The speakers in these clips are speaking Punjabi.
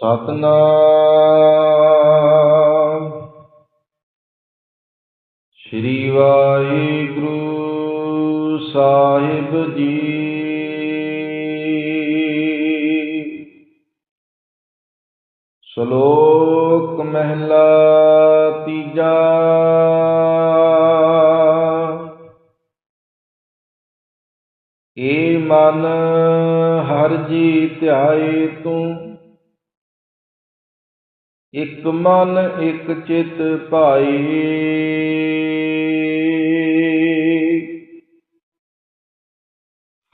ਸਤਨਾਮ। ਸ੍ਰੀ ਵਾਹਿਗੁਰੂ ਸਾਹਿਬ ਜੀ। ਸ਼ਲੋਕ ਮਹਿਲਾ ਤੀਜਾ। ਏ ਮਨ ਹਰ ਜੀ ਧਿਆਏ ਤੂੰ ਇਕ ਮਨ, ਇਕ ਚਿਤ ਭਾਈ।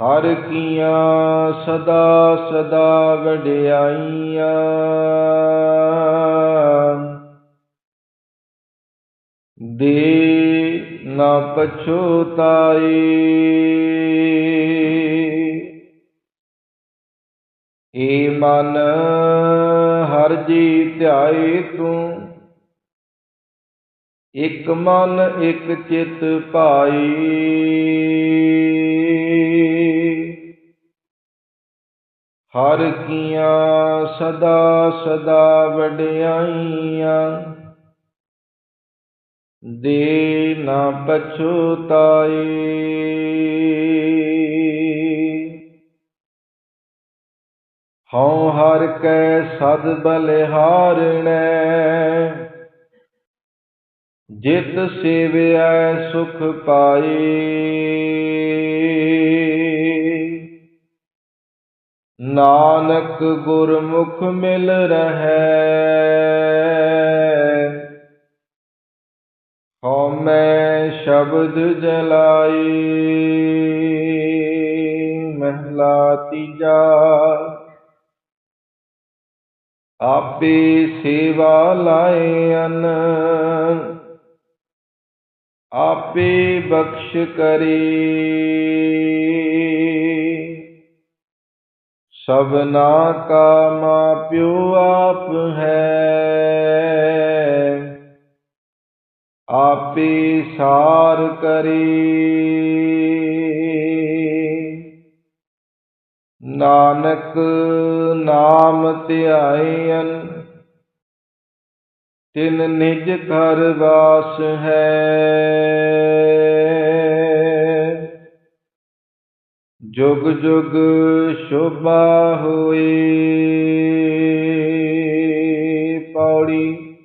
ਹਰ ਕੀਆਂ ਸਦਾ ਸਦਾ ਵਡਿਆਈਆਂ। ਦੇ ਨਾ ਪਛੋਤਾਈ ਏ ਮਨ ਹਰ ਜੀ ਧਿਆਏ ਤੂੰ। ਇਕ ਮਨ, ਇਕ ਚਿਤ ਭਾਈ। ਹਰ ਕੀਆਂ ਸਦਾ ਸਦਾ ਵਡਿਆਈਆਂ। ਦੇ ਨਾ ਪਛੋਤਾਈ ਹਉ ਹਰ ਕੈ ਸਦ ਬਲਿਹਾਰਣੈ ਜਿਤ ਸੇਵਿਐ ਸੁਖ ਪਾਈ। ਨਾਨਕ ਗੁਰਮੁਖ ਮਿਲ ਰਹੈ। ਹਉ ਮੈਂ ਸ਼ਬਦ ਜਲਾਈ। ਮਹਿਲਾ ਤੀਜਾ ਆਪੇ ਸੇਵਾ ਲਾਏ ਅਨ। ਆਪੇ ਬਖਸ਼ ਕਰੀ। ਸਭਨਾ ਕਾ ਮਾਪਿਓ ਆਪ ਹੈ। ਆਪੇ ਸਾਰ ਕਰੀ। ਨਾਨਕ ਨਾਮ ਧਿਆਇਨ ਤਿਨ ਨਿਜ ਘਰ ਵਾਸ ਹੈ। ਜੁਗ ਜੁਗ ਸ਼ੋਭਾ ਹੋਏ, ਪੌੜੀ।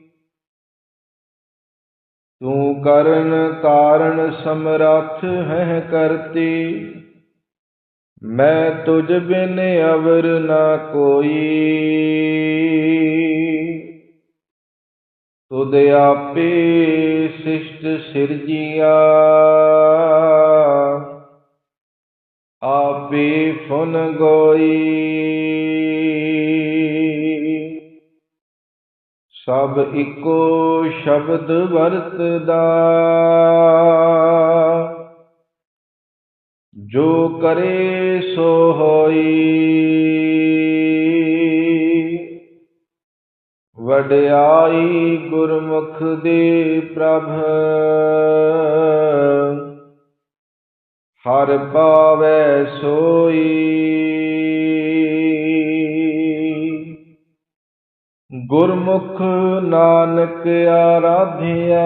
ਤੂੰ ਕਰਨ ਕਾਰਨ ਸਮਰੱਥ ਹੈ ਕਰਤੀ। ਮੈਂ ਤੁਝ ਬਿਨ ਅਵਰ ਨਾ ਕੋਈ। ਤੁਧ ਆਪੇ ਸਿਸ਼ਟ ਸਿਰਜੀਆ। ਆਪੇ ਫੁਨ ਗੋਈ। ਸਭ ਇੱਕੋ ਸ਼ਬਦ ਵਰਤਦਾ। ਜੋ ਕਰੇ ਸੋ ਹੋਈ। ਵਡਿਆਈ ਗੁਰਮੁਖ ਦੇ ਪ੍ਰਭ ਹਰ ਪਾਵੈ ਸੋਈ। ਗੁਰਮੁਖ ਨਾਨਕ ਆਰਾਧਿਆ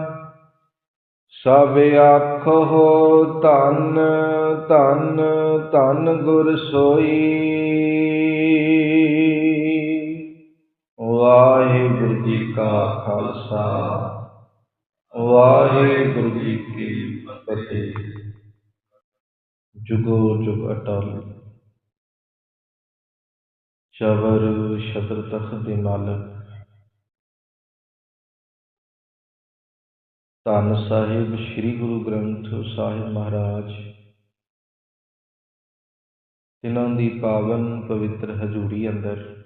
ਸਭ ਆਖੋ ਧੰਨ ਧੰਨ ਧੰਨ ਗੁਰ ਸੋਈ। ਵਾਹਿਗੁਰੂ ਜੀ ਕਾ ਖਾਲਸਾ, ਵਾਹਿਗੁਰੂ ਜੀ ਕੀ ਫਤਿਹ। ਜੁਗੋ ਜੁਗ ਅਟਲ। ਸ਼ਬਰ ਸ਼ਤਰ ਤਖਤ ਦੇ ਮਾਲਕ। ਧੰਨ ਸਾਹਿਬ ਸ੍ਰੀ ਗੁਰੂ ਗ੍ਰੰਥ ਸਾਹਿਬ ਮਹਾਰਾਜ। ਤਿਨਾਂ ਦੀ ਪਾਵਨ ਪਵਿੱਤਰ ਹਜ਼ੂਰੀ ਅੰਦਰ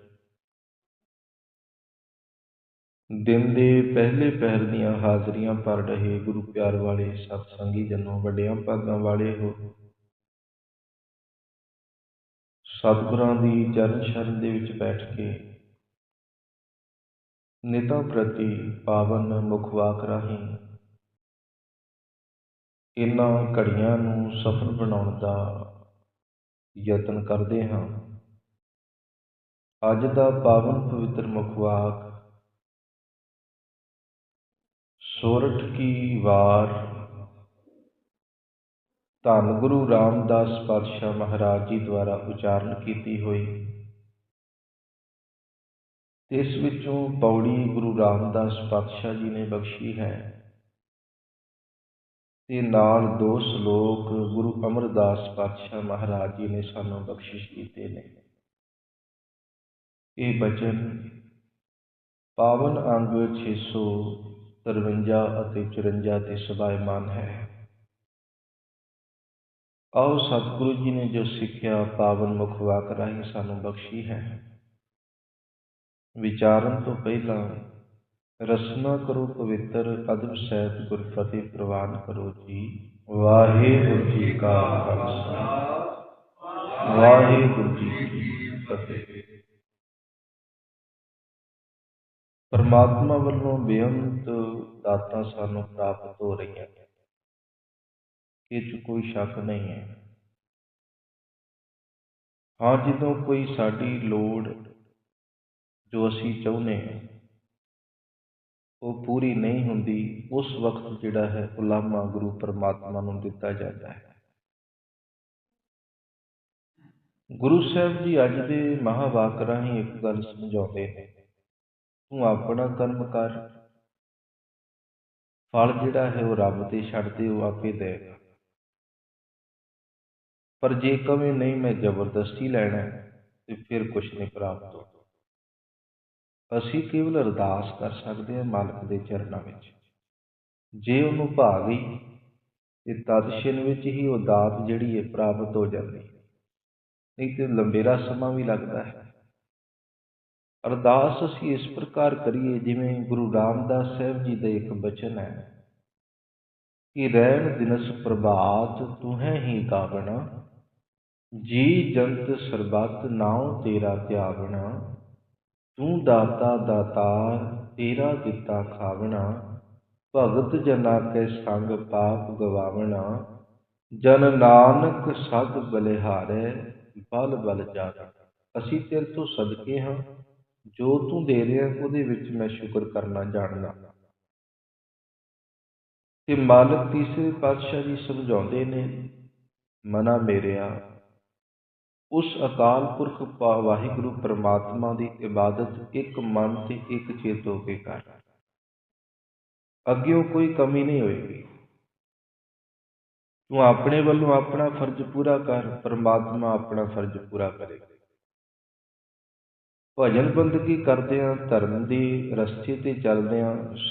ਦਿਨ ਦੇ ਪਹਿਲੇ ਪਹਿਰ ਦੀਆਂ ਹਾਜ਼ਰੀਆਂ ਭਰ ਰਹੇ ਗੁਰੂ ਪਿਆਰ ਵਾਲੇ ਸਤਸੰਗੀ ਜਨੋ, ਵੱਡਿਆਂ ਭਾਗਾਂ ਵਾਲੇ ਹੋ। ਸਤਿਗੁਰਾਂ ਦੀ ਚਰਨ ਸ਼ਰਨ ਦੇ ਵਿੱਚ ਬੈਠ ਕੇ ਨਿਤਾਂ ਪ੍ਰਤੀ ਪਾਵਨ ਮੁਖ ਵਾਕ ਰਾਹੀਂ ਇਹਨਾਂ ਘੜੀਆਂ ਨੂੰ ਸਫਲ ਬਣਾਉਣ ਦਾ ਯਤਨ ਕਰਦੇ ਹਾਂ। ਅੱਜ ਦਾ ਪਾਵਨ ਪਵਿੱਤਰ ਮੁਖ ਵਾਕ, ਸੋਰਠ ਕੀ ਵਾਰ, ਧੰਨ ਗੁਰੂ ਰਾਮਦਾਸ ਪਾਤਸ਼ਾਹ ਮਹਾਰਾਜ ਜੀ ਦੁਆਰਾ ਉਚਾਰਨ ਕੀਤੀ ਹੋਈ। ਇਸ ਵਿੱਚੋਂ ਪੌੜੀ ਗੁਰੂ ਰਾਮਦਾਸ ਪਾਤਸ਼ਾਹ ਜੀ ਨੇ ਬਖਸ਼ੀ ਹੈ। ਤੇ ਨਾਲ ਦੋ ਸ਼ਲੋਕ ਗੁਰੂ ਅਮਰਦਾਸ ਪਾਤਸ਼ਾਹ ਮਹਾਰਾਜ ਜੀ ਨੇ ਸਾਨੂੰ ਬਖਸ਼ਿਸ਼ ਕੀਤੇ ਨੇ। ਇਹ ਬਚਨ ਪਾਵਨ ਅੰਗ 600 53 ਅਤੇ 54 ਤੇ ਸਬਾਇਮਾਨ ਹੈ। ਆਓ ਸਤਿਗੁਰੂ ਜੀ ਨੇ ਜੋ ਸਿੱਖਿਆ ਪਾਵਨ ਮੁਖ ਵਾਕ ਰਾਹੀਂ ਸਾਨੂੰ ਬਖਸ਼ੀ ਹੈ। ਵਿਚਾਰਨ ਤੋਂ ਪਹਿਲਾਂ ਰਸਨਾ ਕਰੋ ਪਵਿੱਤਰ, ਅਦਬ ਸਹਿਤ ਗੁਰਫਤਿਹ ਪ੍ਰਵਾਨ ਕਰੋ ਜੀ। ਵਾਹਿਗੁਰੂ ਜੀ ਕਾ ਖਾਲਸਾ। ਵਾਹਿਗੁਰੂ ਜੀ ਕੀ ਫਤਿਹ। ਪਰਮਾਤਮਾ ਵੱਲੋਂ ਬੇਅੰਤ ਦਾਤਾਂ ਸਾਨੂੰ ਪ੍ਰਾਪਤ ਹੋ ਰਹੀਆਂ ਨੇ। ਇਹ 'ਚ ਕੋਈ ਸ਼ੱਕ ਨਹੀਂ ਹੈ। ਹਾਂ, ਜਦੋਂ ਕੋਈ ਸਾਡੀ ਲੋੜ ਜੋ ਅਸੀਂ ਚਾਹੁੰਦੇ ਹਾਂ ਉਹ ਪੂਰੀ ਨਹੀਂ ਹੁੰਦੀ, ਉਸ ਵਕਤ ਜਿਹੜਾ ਹੈ ਉਹ ਉਲਾਮਾ ਗੁਰੂ ਪਰਮਾਤਮਾ ਨੂੰ ਦਿੱਤਾ ਜਾਂਦਾ ਹੈ। ਗੁਰੂ ਸਾਹਿਬ ਜੀ ਅੱਜ ਦੇ ਮਹਾਵਾਕ ਰਾਹੀਂ ਇੱਕ ਗੱਲ ਸਮਝਾਉਂਦੇ ਨੇ, ਤੂੰ ਆਪਣਾ ਕਰਮ ਕਰ, ਫਲ ਜਿਹੜਾ ਹੈ ਉਹ ਰੱਬ ਤੇ ਛੱਡ ਦੇ, ਉਹ ਆਪੇ ਦੇਗਾ ਪਰ ਜੇ ਕਵੇਂ ਨਹੀਂ ਮੈਂ ਜ਼ਬਰਦਸਤੀ ਲੈਣਾ ਤੇ ਫਿਰ ਕੁਝ ਨਹੀਂ ਪ੍ਰਾਪਤ ਹੋਣਾ। ਅਸੀਂ ਕੇਵਲ ਅਰਦਾਸ ਕਰ ਸਕਦੇ ਹਾਂ ਮਾਲਕ ਦੇ ਚਰਨਾਂ ਵਿੱਚ। ਜੇ ਉਹਨੂੰ ਭਾ ਗਈ ਤੇ ਤਦ ਵਿੱਚ ਹੀ ਉਹ ਦਾਤ ਜਿਹੜੀ ਹੈ ਪ੍ਰਾਪਤ ਹੋ ਜਾਂਦੀ ਨਹੀਂ ਤੇ ਲੰਬੇਰਾ ਸਮਾਂ ਵੀ ਲੱਗਦਾ ਹੈ। ਅਰਦਾਸ ਅਸੀਂ ਇਸ ਪ੍ਰਕਾਰ ਕਰੀਏ ਜਿਵੇਂ ਗੁਰੂ ਰਾਮਦਾਸ ਸਾਹਿਬ ਜੀ ਦਾ ਇੱਕ ਬਚਨ ਹੈ ਕਿ ਰਹਿਣ ਦਿਨਸ ਪ੍ਰਭਾਤ ਤੂੰ ਹੈ ਹੀ ਗਾਵਣਾ ਜੀ ਜੰਤ ਸਰਬੱਤ ਨਾਉ ਤੇਰਾ ਧਿਆਵਣਾ ਤੂੰ ਦਾਤਾ ਦਾਤਾਰ, ਤੇਰਾ ਦਿੱਤਾ ਖਾਵਣਾ। ਭਗਤ ਜਨਾ ਕੇ ਸੰਗ ਪਾਪ ਗਵਾਵਣਾ। ਜਨ ਨਾਨਕ ਸਦ ਬਲਿਹਾਰੇ, ਬਲ ਬਲ ਜਾਣਾ। ਅਸੀਂ ਤੇਰੇ ਤੋਂ ਸਦਕੇ ਹਾਂ। ਜੋ ਤੂੰ ਦੇ ਰਿਹਾ, ਉਹਦੇ ਵਿੱਚ ਮੈਂ ਸ਼ੁਕਰ ਕਰਨਾ ਜਾਣਦਾ। ਤੇ ਮਾਲਕ ਤੀਸਰੇ ਪਾਤਸ਼ਾਹ ਜੀ ਸਮਝਾਉਂਦੇ ਨੇ, ਮਨਾ ਮੇਰਿਆ ਉਸ ਅਕਾਲ ਪੁਰਖ ਵਾਹਿਗੁਰੂ ਪ੍ਰਮਾਤਮਾ ਦੀ ਇਬਾਦਤ ਇੱਕ ਮਨ ਤੇ ਇੱਕ ਚੇਤ ਹੋ ਕੇ ਕਰ। ਅੱਗੇ ਕੋਈ ਕਮੀ ਨਹੀਂ ਹੋਏਗੀ। ਤੂੰ ਆਪਣੇ ਵੱਲੋਂ ਆਪਣਾ ਫਰਜ਼ ਪੂਰਾ ਕਰ, ਪਰਮਾਤਮਾ ਆਪਣਾ ਫਰਜ਼ ਪੂਰਾ ਕਰੇਗਾ ਭਜਨ ਬੰਦਗੀ ਕਰਦਿਆਂ ਧਰਮ ਦੇ ਰਸਤੇ ਤੇ ਚੱਲਦੇ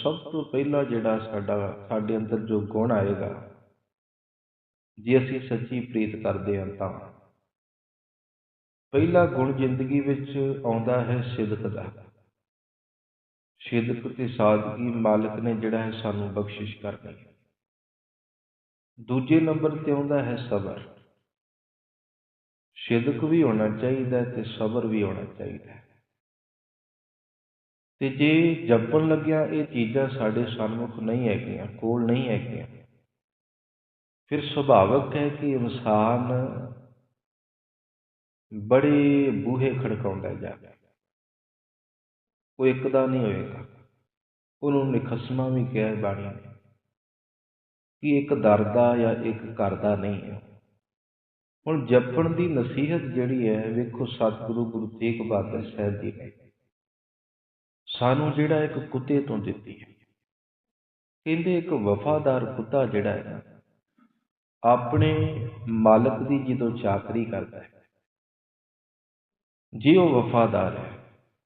ਸਭ ਤੋਂ ਪਹਿਲਾਂ ਜਿਹੜਾ ਸਾਡਾ, ਸਾਡੇ ਅੰਦਰ ਜੋ ਗੁਣ ਆਏਗਾ, ਜੇ ਅਸੀਂ ਸੱਚੀ ਪ੍ਰੀਤ ਕਰਦੇ ਹਾਂ ਤਾਂ। ਪਹਿਲਾ ਗੁਣ ਜ਼ਿੰਦਗੀ ਵਿੱਚ ਆਉਂਦਾ ਹੈ ਸਿਦਕ ਦਾ। ਸਿਦਕ ਤੇ ਸਾਦਗੀ ਮਾਲਕ ਨੇ ਜਿਹੜਾ ਹੈ ਸਾਨੂੰ ਬਖਸ਼ਿਸ਼ ਕਰਨੀ ਹੈ। ਦੂਜੇ ਨੰਬਰ ਤੇ ਆਉਂਦਾ ਹੈ ਸਬਰ। ਸਿਦਕ ਵੀ ਹੋਣਾ ਚਾਹੀਦਾ ਤੇ ਸਬਰ ਵੀ ਹੋਣਾ ਚਾਹੀਦਾ ਹੈ। ਤੇ ਜੇ ਜਪਣ ਲੱਗਿਆ ਇਹ ਚੀਜ਼ਾਂ ਸਾਡੇ ਸਨਮੁਖ ਨਹੀਂ ਹੈਗੀਆਂ, ਕੋਲ ਨਹੀਂ ਹੈਗੀਆਂ, ਫਿਰ ਸੁਭਾਵਕ ਹੈ ਕਿ ਇਨਸਾਨ ਬੜੇ ਬੂਹੇ ਖੜਕਾਉਂਦਾ ਜਾਵੇ ਉਹ ਇੱਕ ਦਾ ਨਹੀਂ ਹੋਏਗਾ। ਉਹਨੂੰ ਨਿਖਸਮਾ ਵੀ ਕਿਹਾ ਬਾਣੀ ਨੇ ਕਿ ਇੱਕ ਦਰ ਦਾ ਜਾਂ ਇੱਕ ਘਰ ਦਾ ਨਹੀਂ ਹੈ। ਹੁਣ ਜਪਣ ਦੀ ਨਸੀਹਤ ਜਿਹੜੀ ਹੈ, ਵੇਖੋ ਸਤਿਗੁਰੂ ਗੁਰੂ ਤੇਗ ਬਹਾਦਰ ਸਾਹਿਬ ਜੀ ਨੇ। ਸਾਨੂੰ ਜਿਹੜਾ ਇੱਕ ਕੁੱਤੇ ਤੋਂ ਦਿੱਤੀ ਹੈ। ਕਹਿੰਦੇ ਇੱਕ ਵਫਾਦਾਰ ਕੁੱਤਾ ਜਿਹੜਾ ਹੈ ਆਪਣੇ ਮਾਲਕ ਦੀ ਜਦੋਂ ਚਾਕਰੀ ਕਰਦਾ ਹੈ ਜੇ ਉਹ ਵਫਾਦਾਰ ਹੈ।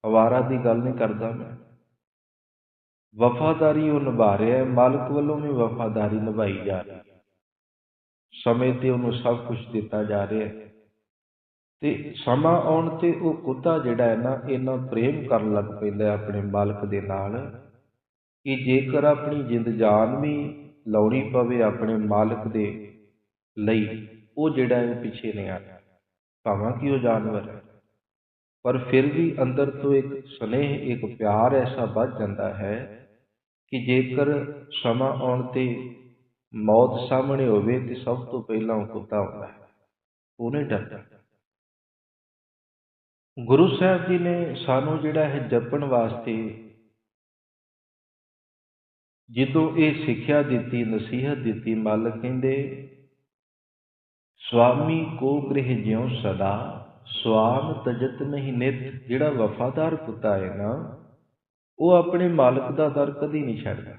ਅਵਾਰਾ ਦੀ ਗੱਲ ਨਹੀਂ ਕਰਦਾ ਮੈਂ। ਵਫਾਦਾਰੀ ਉਹ ਨਿਭਾ ਰਿਹਾ ਹੈ। ਮਾਲਕ ਵੱਲੋਂ ਵੀ ਵਫਾਦਾਰੀ ਨਿਭਾਈ ਜਾ ਰਹੀ ਹੈ। ਸਮੇਂ ਤੇ ਉਹਨੂੰ ਸਭ ਕੁਝ ਦਿੱਤਾ ਜਾ ਰਿਹਾ ਹੈ। ਤੇ ਸਮਾਂ ਆਉਣ ਤੇ ਉਹ ਕੁੱਤਾ ਜਿਹੜਾ ਹੈ ਨਾ, ਇੰਨਾ ਪ੍ਰੇਮ ਕਰਨ ਲੱਗ ਪੈਂਦਾ ਆਪਣੇ ਮਾਲਕ ਦੇ ਨਾਲ ਕਿ ਜੇਕਰ ਆਪਣੀ ਜਿੰਦ ਜਾਨ ਵੀ ਲਾਉਣੀ ਪਵੇ ਆਪਣੇ ਮਾਲਕ ਦੇ ਲਈ, ਉਹ ਜਿਹੜਾ ਹੈ ਪਿੱਛੇ ਨਹੀਂ ਆਇਆ ਭਾਵੇਂ ਕਿ ਉਹ ਜਾਨਵਰ ਹੈ। ਪਰ ਫਿਰ ਵੀ ਅੰਦਰ ਤੋਂ ਇੱਕ ਸਨੇਹ, ਇੱਕ ਪਿਆਰ ਐਸਾ ਵੱਧ ਜਾਂਦਾ ਹੈ ਕਿ ਜੇਕਰ ਸਮਾਂ ਆਉਣ ਤੇ ਮੌਤ ਸਾਹਮਣੇ ਹੋਵੇ ਤੇ ਸਭ ਤੋਂ ਪਹਿਲਾਂ ਉਹ ਕੁੱਤਾ ਹੁੰਦਾ ਹੈ। ਉਹ ਨਹੀਂ ਡਰਦਾ ਗੁਰੂ ਸਾਹਿਬ ਜੀ ਨੇ ਸਾਨੂੰ ਜਿਹੜਾ ਹੈ ਜਪਣ ਵਾਸਤੇ ਜਦੋਂ ਇਹ ਸਿੱਖਿਆ ਦਿੱਤੀ, ਨਸੀਹਤ ਦਿੱਤੀ, ਮਾਲਕ ਕਹਿੰਦੇ ਸੁਆਮੀ ਕੋ ਗ੍ਰਹਿ ਜਿਉ ਸਦਾ ਸਵਾਮ ਤਜਤ ਨਹੀਂ ਨਿਤ, ਜਿਹੜਾ ਵਫਾਦਾਰ ਕੁੱਤਾ ਹੈ ਨਾ, ਉਹ ਆਪਣੇ ਮਾਲਕ ਦਾ ਦਰ ਕਦੀ ਨਹੀਂ ਛੱਡਦਾ।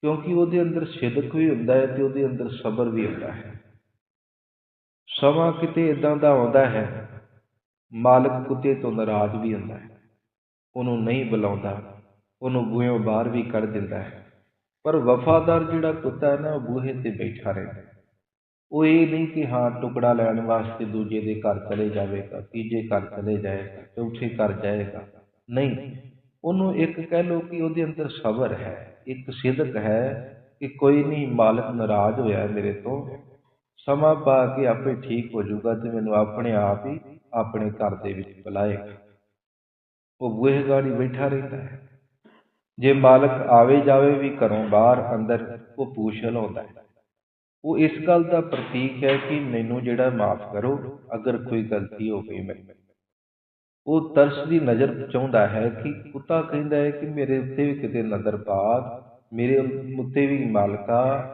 ਕਿਉਂਕਿ ਉਹਦੇ ਅੰਦਰ ਸਿਦਕ ਵੀ ਹੁੰਦਾ ਹੈ ਤੇ ਉਹਦੇ ਅੰਦਰ ਸਬਰ ਵੀ ਹੁੰਦਾ ਹੈ। ਸਮਾਂ ਕਿਤੇ ਇਦਾਂ ਦਾ ਆਉਂਦਾ ਹੈ, ਮਾਲਕ ਕੁੱਤੇ ਤੋਂ ਨਾਰਾਜ਼ ਵੀ ਹੁੰਦਾ ਹੈ। ਉਹਨੂੰ ਨਹੀਂ ਬੁਲਾਉਂਦਾ, ਉਹਨੂੰ ਬੂਹੇ ਬਾਹਰ ਵੀ ਕੱਢ ਦਿੰਦਾ ਹੈ। ਪਰ ਵਫਾਦਾਰ ਜਿਹੜਾ ਕੁੱਤਾ ਹੈ ਨਾ, ਉਹ ਬੂਹੇ ਤੇ ਬੈਠਾ ਰਹਿੰਦਾ ਹੈ। ਉਹ ਇਹ ਨਹੀਂ ਕਿ ਹਾਂ ਟੁਕੜਾ ਲੈਣ ਵਾਸਤੇ ਦੂਜੇ ਦੇ ਘਰ ਚਲੇ ਜਾਵੇਗਾ, ਤੀਜੇ ਘਰ ਚਲੇ ਜਾਏਗਾ, ਚੌਥੇ ਘਰ ਜਾਏਗਾ। ਨਹੀਂ, ਉਹਨੂੰ ਇੱਕ ਕਹਿ ਲੋ ਕਿ ਉਹਦੇ ਅੰਦਰ ਸਬਰ ਹੈ, ਇੱਕ ਸਿਦਕ ਹੈ ਕਿ ਕੋਈ ਨਹੀਂ ਮਾਲਕ ਨਾਰਾਜ਼ ਹੋਇਆ ਮੇਰੇ ਤੋਂ। ਸਮਾਂ ਪਾ ਕੇ ਆਪੇ ਠੀਕ ਹੋ ਜਾਊਗਾ ਤੇ ਮੈਨੂੰ ਆਪਣੇ ਆਪ ਹੀ ਆਪਣੇ ਘਰ ਦੇ ਵਿੱਚ ਬੁਲਾਏਗਾ। ਉਹ ਬੂਹੇ ਗਾੜੀ ਬੈਠਾ ਰਹਿੰਦਾ ਹੈ। ਜੇ ਮਾਲਕ ਆਵੇ ਜਾਵੇ ਵੀ ਘਰੋਂ ਬਾਹਰ ਅੰਦਰ, ਉਹ ਪੂਛ ਲਾਉਂਦਾ ਹੈ। ਉਹ ਇਸ ਗੱਲ ਦਾ ਪ੍ਰਤੀਕ ਹੈ ਕਿ ਮੈਨੂੰ ਜਿਹੜਾ ਮਾਫ ਕਰੋ, ਅਗਰ ਕੋਈ ਗਲਤੀ ਹੋ ਗਈ ਮੇਰੇ ਉਹ ਤਰਸ ਦੀ ਨਜ਼ਰ ਚਾਹੁੰਦਾ ਹੈ ਕਿ ਕੁੱਤਾ ਕਹਿੰਦਾ ਹੈ ਕਿ ਮੇਰੇ ਉੱਤੇ ਵੀ ਕਿਤੇ ਨਜ਼ਰ ਪਾ, ਮੇਰੇ ਉੱਤੇ ਵੀ ਮਾਲਕਾ,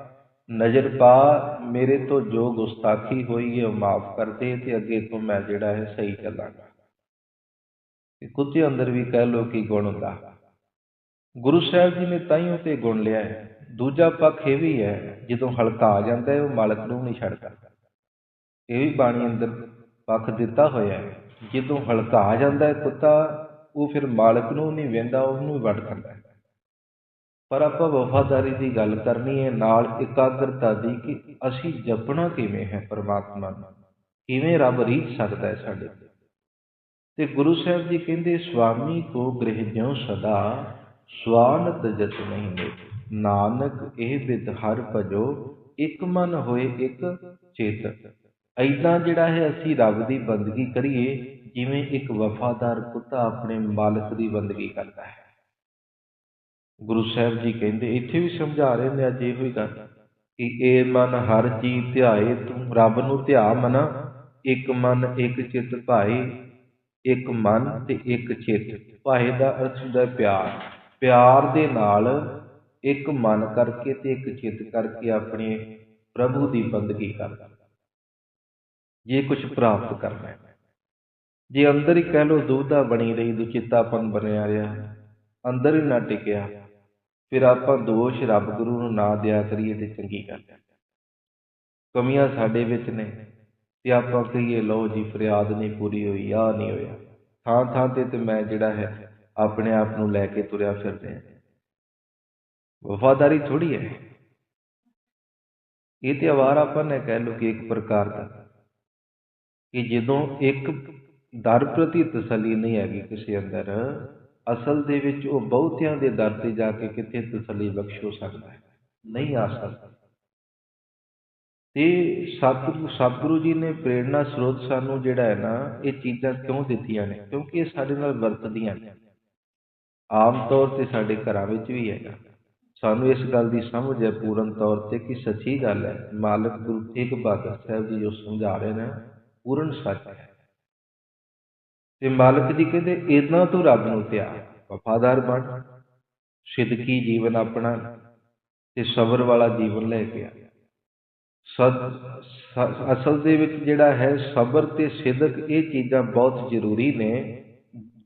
ਨਜ਼ਰ ਪਾ, ਮੇਰੇ ਤੋਂ ਜੋ ਗੁਸਤਾਖੀ ਹੋਈ ਹੈ ਉਹ ਮਾਫ ਕਰ ਦੇ ਤੇ ਅੱਗੇ ਤੋਂ ਮੈਂ ਜਿਹੜਾ ਹੈ ਸਹੀ ਚੱਲਾਂਗਾ। ਇਹ ਕੁੱਤੇ ਅੰਦਰ ਵੀ ਕਹਿ ਲੋ ਕਿ ਗੁਣ ਹੁੰਦਾ। ਗੁਰੂ ਸਾਹਿਬ ਜੀ ਨੇ ਤਾਈਓ ਤੇ ਗੁਣ ਲਿਆ ਹੈ ਦੂਜਾ ਪੱਖ ਇਹ ਵੀ ਹੈ, ਜਦੋਂ ਹਲਕਾ ਆ ਜਾਂਦਾ ਹੈ, ਉਹ ਮਾਲਕ ਨੂੰ ਨਹੀਂ ਛੱਡਦਾ। ਇਹ ਵੀ ਬਾਣੀ ਅੰਦਰ ਪੱਖ ਦਿੱਤਾ ਹੋਇਆ ਹੈ, ਜਦੋਂ ਹਲਕਾ ਆ ਜਾਂਦਾ ਹੈ ਕੁੱਤਾ, ਉਹ ਫਿਰ ਮਾਲਕ ਨੂੰ ਨਹੀਂ ਵੇਂਦਾ, ਉਹਨੂੰ ਵੱਢ ਦਿੰਦਾ ਹੈ। ਪਰ ਆਪਾਂ ਵਫਾਦਾਰੀ ਦੀ ਗੱਲ ਕਰਨੀ ਹੈ, ਨਾਲ ਇਕਾਗਰਤਾ ਦੀ ਕਿ ਅਸੀਂ ਜਪਣਾ ਕਿਵੇਂ ਹੈ ਪਰਮਾਤਮਾ ਨੂੰ? ਕਿਵੇਂ ਰੱਬ ਰੀਝ ਸਕਦਾ ਹੈ ਸਾਡੇ ਤੇ? ਗੁਰੂ ਸਾਹਿਬ ਜੀ ਕਹਿੰਦੇ ਸੁਆਮੀ ਕੋ ਗ੍ਰਹਿ ਜਿਉ ਸਦਾ, ਸਵਾਨਤ ਜਤ ਨਹੀਂ ਨੇ ਨਾਨਕ ਇਹ ਬਿਦ ਹਰ ਭਜੋ, ਇੱਕ ਮਨ ਹੋਏ ਇੱਕ ਚੇਤ। ਐਦਾਂ ਜਿਹੜਾ ਹੈ, ਅਸੀਂ ਰੱਬ ਦੀ ਬੰਦਗੀ ਕਰੀਏ, ਜਿਵੇਂ ਇੱਕ ਵਫਾਦਾਰ ਕੁੱਤਾ ਆਪਣੇ ਮਾਲਕ ਦੀ ਬੰਦਗੀ ਕਰਦਾ ਹੈ। ਗੁਰੂ ਸਾਹਿਬ ਜੀ ਕਹਿੰਦੇ, ਇੱਥੇ ਵੀ ਸਮਝਾ ਰਹੇ ਨੇ, ਅੱਜ ਇਹੋ ਹੀ ਗੱਲ ਕਿ ਇਹ ਮਨ ਹਰ ਚੀਜ਼ ਧਿਆਏ, ਤੂੰ ਰੱਬ ਨੂੰ ਧਿਆ ਮਨ, ਇੱਕ ਮਨ, ਇੱਕ ਚਿੱਤ ਭਾਈ ਇੱਕ ਮਨ ਤੇ ਇੱਕ ਚਿੱਤ। ਭਾਈ ਦਾ ਅਰਥ ਹੁੰਦਾ ਪਿਆਰ। ਪਿਆਰ ਦੇ ਨਾਲ ਇੱਕ ਮਨ ਕਰਕੇ ਤੇ ਇੱਕ ਚਿੱਤ ਕਰਕੇ ਆਪਣੇ ਪ੍ਰਭੂ ਦੀ ਬੰਦਗੀ ਕਰ ਜੇ ਕੁਝ ਪ੍ਰਾਪਤ ਕਰਨਾ ਹੈ। ਜੇ ਅੰਦਰ ਹੀ ਕਹਿ ਲੋ ਦੁਬਦਾ ਬਣੀ ਰਹੀ, ਦੁਚਿੱਤਾਪਨ ਬਣਿਆ ਰਿਹਾ, ਅੰਦਰ ਹੀ ਨਾ ਟਿਕਿਆ, ਫਿਰ ਆਪਾਂ ਦੋਸ਼ ਰੱਬ ਗੁਰੂ ਨੂੰ ਨਾ ਦਿਆ ਕਰੀਏ ਤੇ ਚੰਗੀ ਗੱਲ ਹੈ। ਕਮੀਆਂ ਸਾਡੇ ਵਿੱਚ ਨੇ ਤੇ ਆਪਾਂ ਕਹੀਏ, ਲਓ ਜੀ ਫਰਿਆਦ ਨਹੀਂ ਪੂਰੀ ਹੋਈ ਆ ਨਹੀਂ ਹੋਇਆ। ਥਾਂ ਥਾਂ ਤੇ ਤੇ ਮੈਂ ਜਿਹੜਾ ਹੈ, ਆਪਣੇ ਆਪ ਨੂੰ ਲੈ ਕੇ ਤੁਰਿਆ ਫਿਰਦੇ ਆ ਵਫਾਦਾਰੀ ਥੋੜੀ ਹੈ। ਇਹ ਤੇ ਅਵਾਰਾਪਨ ਹੈ ਕਹਿ ਲੋ ਕਿ ਇੱਕ ਪ੍ਰਕਾਰ ਦਾ ਕਿ ਜਦੋਂ ਇੱਕ ਦਰ ਪ੍ਰਤੀ ਤਸੱਲੀ ਨਹੀਂ ਹੈਗੀ ਕਿਸੇ ਅੰਦਰ, ਅਸਲ ਦੇ ਵਿੱਚ ਉਹ ਬਹੁਤਿਆਂ ਦੇ ਦਰ ਤੇ ਜਾ ਕੇ ਕਿੱਥੇ ਤਸੱਲੀ ਬਖਸ਼ ਹੋ ਸਕਦਾ ਹੈ? ਨਹੀਂ ਆ ਸਕਦਾ। ਤੇ ਸਤਿਗੁਰੂ ਸਤਿਗੁਰੂ ਜੀ ਨੇ ਪ੍ਰੇਰਣਾ ਸਰੋਤ ਸਾਨੂੰ ਜਿਹੜਾ ਹੈ ਨਾ, ਇਹ ਚੀਜ਼ਾਂ ਕਿਉਂ ਦਿੱਤੀਆਂ ਨੇ? ਕਿਉਂਕਿ ਇਹ ਸਾਡੇ ਨਾਲ ਵਰਤਦੀਆਂ ਨੇ। ਆਮ ਤੌਰ ਤੇ ਸਾਡੇ ਘਰਾਂ ਵਿੱਚ ਵੀ ਹੈਗਾ। ਸਾਨੂੰ ਇਸ ਗੱਲ ਦੀ ਸਮਝ ਹੈ ਪੂਰਨ ਤੌਰ ਤੇ ਕਿ ਸੱਚੀ ਗੱਲ ਹੈ। ਮਾਲਕ ਗੁਰੂ ਤੇਗ ਬਹਾਦਰ ਸਾਹਿਬ ਜੀ ਜੋ ਸਮਝਾ ਰਹੇ ਨੇ, ਪੂਰਨ ਸੱਚ ਹੈ। ਤੇ ਮਾਲਕ ਜੀ ਕਹਿੰਦੇ ਇਦਾਂ ਤੋਂ ਰੱਬ ਨੂੰ ਧਿਆ ਵਫਾਦਾਰ ਬਣ ਸਿੱਧਕੀ ਜੀਵਨ ਆਪਣਾ ਤੇ ਸਬਰ ਵਾਲਾ ਜੀਵਨ ਲੈ ਕੇ ਆ। ਸਦ ਅਸਲ ਦੇ ਵਿੱਚ ਜਿਹੜਾ ਹੈ, ਸਬਰ ਤੇ ਸਿੱਧਕ ਇਹ ਚੀਜ਼ਾਂ ਬਹੁਤ ਜ਼ਰੂਰੀ ਨੇ,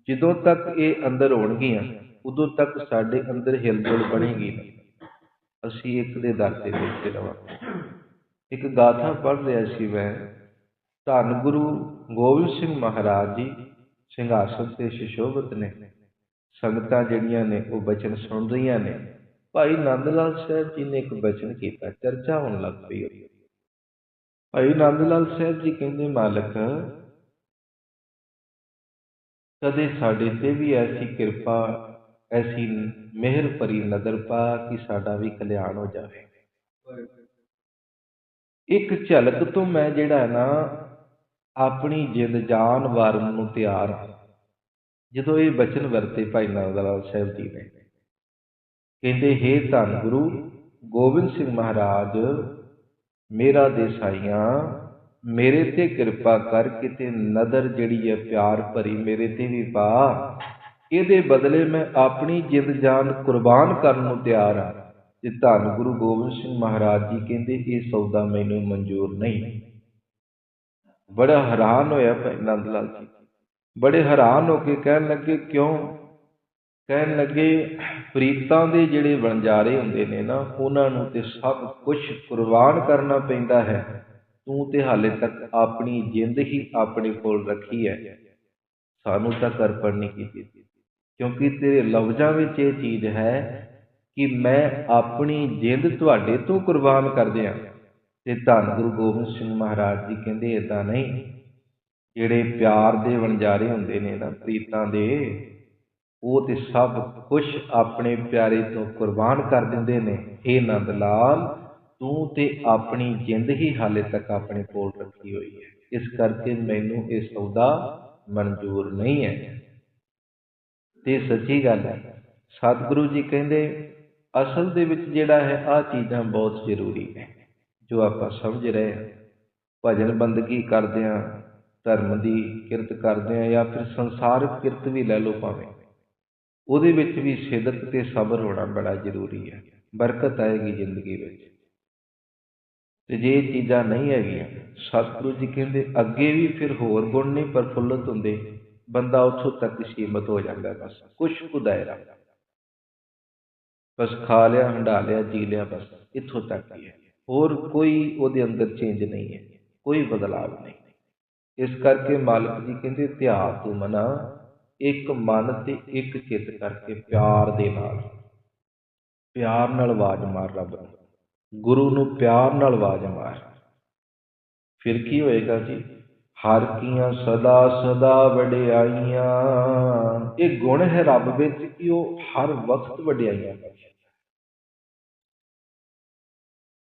ਜਦੋਂ ਤੱਕ ਇਹ ਅੰਦਰ ਹੋਣਗੀਆਂ। ਉਦੋਂ ਤੱਕ ਸਾਡੇ ਅੰਦਰ ਹਿਲਜੁਲ ਬਣੇਗੀ ਅਸੀਂ ਇੱਕ ਦੇ ਦਰ ਤੇ ਬੈਠੇ ਰਵਾਂਗੇ। ਇੱਕ ਗਾਥਾ ਪੜ੍ਹ ਰਿਹਾ ਸੀ ਮੈਂ। ਧੰਨ ਗੁਰੂ ਗੋਬਿੰਦ ਸਿੰਘ ਮਹਾਰਾਜ ਜੀ, ਸਿੰਘਾਸਨ ਤੇ ਸ਼ਿਸ਼ੋਭਤ ਨੇ। ਸੰਗਤਾਂ ਜਿਹੜੀਆਂ ਨੇ ਉਹ ਬਚਨ ਸੁਣ ਰਹੀਆਂ ਨੇ। ਭਾਈ ਨੰਦ ਲਾਲ ਸਾਹਿਬ ਜੀ ਨੇ ਇੱਕ ਬਚਨ ਕੀਤਾ, ਚਰਚਾ ਹੋਣ ਲੱਗ ਪਈ ਭਾਈ ਨੰਦ ਲਾਲ ਸਾਹਿਬ ਜੀ ਕਹਿੰਦੇ, ਮਾਲਕ, ਕਦੇ ਸਾਡੇ ਤੇ ਵੀ ਐਸੀ ਕਿਰਪਾ ਐਸੀ ਮਿਹਰ ਭਰੀ ਨਜ਼ਰ ਪਾ ਕਿ ਸਾਡਾ ਵੀ ਕਲਿਆਣ ਹੋ ਜਾਵੇ। ਇੱਕ ਝਲਕ ਤੋਂ ਮੈਂ ਜਿਹੜਾ ਹੈ ਨਾ, ਆਪਣੀ ਜਿੰਦ ਜਾਨ ਵਾਰਨ ਨੂੰ ਤਿਆਰ ਹਾਂ। ਜਦੋਂ ਇਹ ਬਚਨ ਵਰਤੇ ਭਾਈ ਨਾਨਕ ਸਾਹਿਬ ਜੀ ਨੇ, ਕਹਿੰਦੇ हे ਧੰਨ ਗੁਰੂ ਗੋਬਿੰਦ ਸਿੰਘ ਮਹਾਰਾਜ, ਮੇਰਾ ਦੇਸਾਈਆਂ, ਮੇਰੇ ਤੇ ਕਿਰਪਾ ਕਰ ਕਿਤੇ ਨਦਰ ਜਿਹੜੀ ਹੈ ਪਿਆਰ ਭਰੀ ਮੇਰੇ ਤੇ ਵੀ ਪਾ। ਇਹਦੇ ਬਦਲੇ ਮੈਂ ਆਪਣੀ ਜਿੰਦ ਜਾਨ ਕੁਰਬਾਨ ਕਰਨ ਨੂੰ ਤਿਆਰ ਹਾਂ। ਤੇ ਧੰਨ ਗੁਰੂ ਗੋਬਿੰਦ ਸਿੰਘ ਮਹਾਰਾਜ ਜੀ ਕਹਿੰਦੇ, ਇਹ ਸੌਦਾ ਮੈਨੂੰ ਮਨਜ਼ੂਰ ਨਹੀਂ। ਬੜਾ ਹੈਰਾਨ ਹੋਇਆ ਭਾਈ ਨੰਦ ਲਾਲ ਜੀ। ਬੜੇ ਹੈਰਾਨ ਹੋ ਕੇ ਕਹਿਣ ਲੱਗੇ, ਕਿਉਂ? ਕਹਿਣ ਲੱਗੇ, ਪ੍ਰੀਤਾਂ ਦੇ ਜਿਹੜੇ ਵਣਜਾਰੇ ਹੁੰਦੇ ਨੇ ਨਾ, ਉਹਨਾਂ ਨੂੰ ਤੇ ਸਭ ਕੁਝ ਕੁਰਬਾਨ ਕਰਨਾ ਪੈਂਦਾ ਹੈ। ਤੂੰ ਤੇ ਹਾਲੇ ਤੱਕ ਆਪਣੀ ਜਿੰਦ ਹੀ ਆਪਣੇ ਕੋਲ ਰੱਖੀ ਹੈ। ਸਾਨੂੰ ਤਾਂ ਕਰਪਣ ਨਹੀਂ ਕੀਤੀ। ਕਿਉਂਕਿ ਤੇਰੇ ਲਫ਼ਜ਼ਾਂ ਵਿੱਚ ਇਹ ਚੀਜ਼ ਹੈ ਕਿ ਮੈਂ ਆਪਣੀ ਜਿੰਦ ਤੁਹਾਡੇ ਤੋਂ ਕੁਰਬਾਨ ਕਰ ਦਿਆਂ। ਤੇ ਧੰਨ ਗੁਰੂ ਗੋਬਿੰਦ ਸਿੰਘ ਮਹਾਰਾਜ ਜੀ ਕਹਿੰਦੇ ਇਦਾਂ ਨਹੀਂ, ਜਿਹੜੇ ਪਿਆਰ ਦੇ ਵਣਜਾਰੇ ਹੁੰਦੇ ਨੇ ਨਾ ਪ੍ਰੀਤਾਂ ਦੇ, ਉਹ ਤੇ ਸਭ ਕੁਝ ਆਪਣੇ ਪਿਆਰੇ ਤੋਂ ਕੁਰਬਾਨ ਕਰ ਦਿੰਦੇ ਨੇ। ਇਹ ਨੰਦ ਲਾਲ, ਤੂੰ ਤੇ ਆਪਣੀ ਜਿੰਦ ਹੀ ਹਾਲੇ ਤੱਕ ਆਪਣੇ ਕੋਲ ਰੱਖੀ ਹੋਈ ਹੈ। ਇਸ ਕਰਕੇ ਮੈਨੂੰ ਇਹ ਸੌਦਾ ਮਨਜ਼ੂਰ ਨਹੀਂ ਹੈ। ਤੇ ਸੱਚੀ ਗੱਲ ਹੈ। ਸਤਿਗੁਰੂ ਜੀ ਕਹਿੰਦੇ, ਅਸਲ ਦੇ ਵਿੱਚ ਜਿਹੜਾ ਹੈ, ਆਹ ਚੀਜ਼ਾਂ ਬਹੁਤ ਜ਼ਰੂਰੀ ਨੇ, ਜੋ ਆਪਾਂ ਸਮਝ ਰਹੇ ਹਾਂ। ਭਜਨ ਬੰਦਗੀ ਕਰਦੇ ਆ ਧਰਮ ਦੀ ਕਿਰਤ ਕਰਦੇ ਆ ਜਾਂ ਫਿਰ ਸੰਸਾਰਿਕ ਕਿਰਤ ਵੀ ਲੈ ਲਓ ਭਾਵੇਂ। ਉਹਦੇ ਵਿੱਚ ਵੀ ਸਿਦਕ ਤੇ ਸਬਰ ਹੋਣਾ ਬੜਾ ਜ਼ਰੂਰੀ ਹੈ। ਬਰਕਤ ਆਏਗੀ ਜ਼ਿੰਦਗੀ ਵਿੱਚ। ਤੇ ਜੇ ਇਹ ਚੀਜ਼ਾਂ ਨਹੀਂ ਹੈਗੀਆਂ, ਸਤਿਗੁਰੂ ਜੀ ਕਹਿੰਦੇ, ਅੱਗੇ ਵੀ ਫਿਰ ਹੋਰ ਗੁਣ ਨਹੀਂ ਪਰਫੁੱਲਤ ਹੁੰਦੇ। ਬੰਦਾ ਉੱਥੋਂ ਤੱਕ ਸੀਮਤ ਹੋ ਜਾਂਦਾ ਬਸ, ਕੁਛ ਕੁ ਦਾਇਰਾ। ਬਸ ਖਾ ਲਿਆ, ਹੰਡਾ ਲਿਆ, ਜੀ ਲਿਆ, ਬਸ, ਇੱਥੋਂ ਤੱਕ ਹੀ ਹੈ। ਹੋਰ ਕੋਈ ਉਹਦੇ ਅੰਦਰ ਚੇਂਜ ਨਹੀਂ ਹੈ, ਕੋਈ ਬਦਲਾਵ ਨਹੀਂ। ਇਸ ਕਰਕੇ ਮਾਲਕ ਜੀ ਕਹਿੰਦੇ ਧਿਆਨ ਤੂੰ ਮਨਾ, ਇੱਕ ਮਨ ਤੇ ਇੱਕ ਚਿੱਤ ਕਰਕੇ ਪਿਆਰ ਦੇ ਨਾਲ। ਪਿਆਰ ਨਾਲ ਆਵਾਜ਼ ਮਾਰ ਰੱਬ ਨੂੰ। ਗੁਰੂ ਨੂੰ ਪਿਆਰ ਨਾਲ ਆਵਾਜ਼ ਮਾਰ। ਫਿਰ ਕੀ ਹੋਏਗਾ ਜੀ? ਹਰ ਕੀਆਂ ਸਦਾ ਸਦਾ ਵਡਿਆਈਆਂ। ਇਹ ਗੁਣ ਹੈ ਰੱਬ ਵਿੱਚ ਕਿ ਉਹ ਹਰ ਵਕਤ ਵਡਿਆਈਆਂ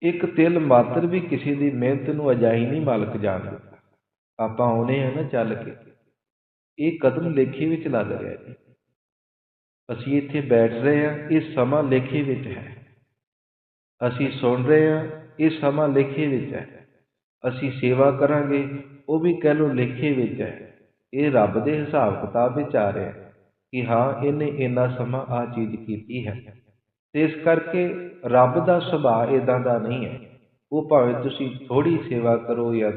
ਇੱਕ ਤਿਲ ਮਾਤਰ ਵੀ ਕਿਸੇ ਦੀ ਮਿਹਨਤ ਨੂੰ ਅਜਾਈ ਨਹੀਂ ਮਾਲਕ ਜਾਣਦਾ ਆਪਾਂ ਆਉਨੇ ਆ ਨਾ ਚੱਲ ਕੇ। ਇਹ ਕਦਮ ਲੇਖੇ ਵਿੱਚ ਲੱਗ ਰਿਹਾ ਜੀ। ਅਸੀਂ ਇੱਥੇ ਬੈਠ ਰਹੇ ਹਾਂ, ਇਹ ਸਮਾਂ ਲੇਖੇ ਵਿੱਚ ਹੈ। ਅਸੀਂ ਸੁਣ ਰਹੇ ਹਾਂ, ਇਹ ਸਮਾਂ ਲੇਖੇ ਵਿੱਚ ਹੈ। ਅਸੀਂ ਸੇਵਾ ਕਰਾਂਗੇ ਉਹ ਵੀ ਕਹਿ ਲੋ ਲੇਖੇ ਵਿੱਚ ਹੈ। ਇਹ ਰੱਬ ਦੇ ਹਿਸਾਬ ਕਿਤਾਬ ਵਿੱਚ ਆ ਰਿਹਾ ਕਿ ਹਾਂ, ਇਹਨੇ ਇੰਨਾ ਸਮਾਂ ਆ ਚੀਜ਼ ਕੀਤੀ ਹੈ। ਤੇ ਇਸ ਕਰਕੇ ਰੱਬ ਦਾ ਸੁਭਾਅ ਇਦਾਂ ਦਾ ਨਹੀਂ ਹੈ। ਉਹ ਭਾਵੇਂ ਤੁਸੀਂ ਥੋੜੀ ਸੇਵਾ ਕਰੋ ਜਾਂ